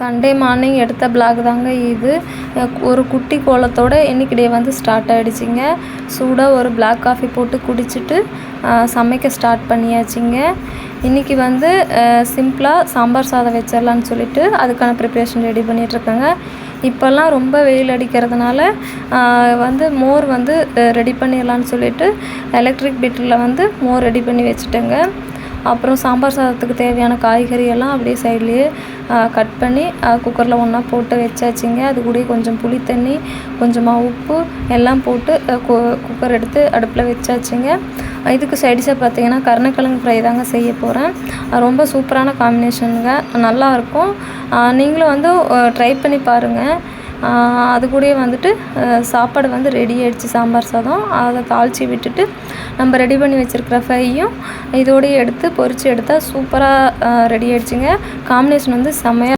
Sunday morning எடுத்த black தாங்க இது. ஒரு குட்டி கோலத்தோட இன்னைக்கு டே வந்து ஸ்டார்ட் ஆகிடுச்சிங்க சூடாக ஒரு பிளாக் காஃபி போட்டு குடிச்சிட்டு சமைக்க ஸ்டார்ட் பண்ணியாச்சுங்க. இன்றைக்கி வந்து சிம்பிளாக சாம்பார் சாதம் வச்சிடலான்னு சொல்லிட்டு அதுக்கான ப்ரிப்ரேஷன் ரெடி பண்ணிகிட்ருக்கேங்க இப்போல்லாம் ரொம்ப வெயில் அடிக்கிறதுனால வந்து மோர் வந்து ரெடி பண்ணிடலான்னு சொல்லிட்டு எலக்ட்ரிக் பீட்டரில் வந்து மோர் ரெடி பண்ணி வச்சுட்டேங்க. அப்புறம் சாம்பார் சாதத்துக்கு தேவையான காய்கறி எல்லாம் அப்படியே சைட்லேயே கட் பண்ணி குக்கரில் ஒன்றா போட்டு வச்சாச்சுங்க. அது கூட கொஞ்சம் புளி தண்ணி கொஞ்சமாக உப்பு எல்லாம் போட்டு குக்கர் எடுத்து அடுப்பில் வச்சாச்சுங்க. இதுக்கு சைடிஷாக பார்த்தீங்கன்னா கருணக்கிழங்கு ஃப்ரை தாங்க செய்ய போகிறேன் ரொம்ப சூப்பரான காம்பினேஷனுங்க நல்லாயிருக்கும் நீங்களும் வந்து ட்ரை பண்ணி பாருங்கள் அது கூடயே வந்துட்டு சாப்பாடு வந்து ரெடி ஆகிடுச்சு சாம்பார் சாதம். அதை தாளித்து விட்டுட்டு நம்ம ரெடி பண்ணி வச்சுருக்கிற ஃப்ரையும் இதோடய எடுத்து பொரித்து எடுத்தால் சூப்பராக ரெடி ஆகிடுச்சிங்க காம்பினேஷன் வந்து செம்மையாக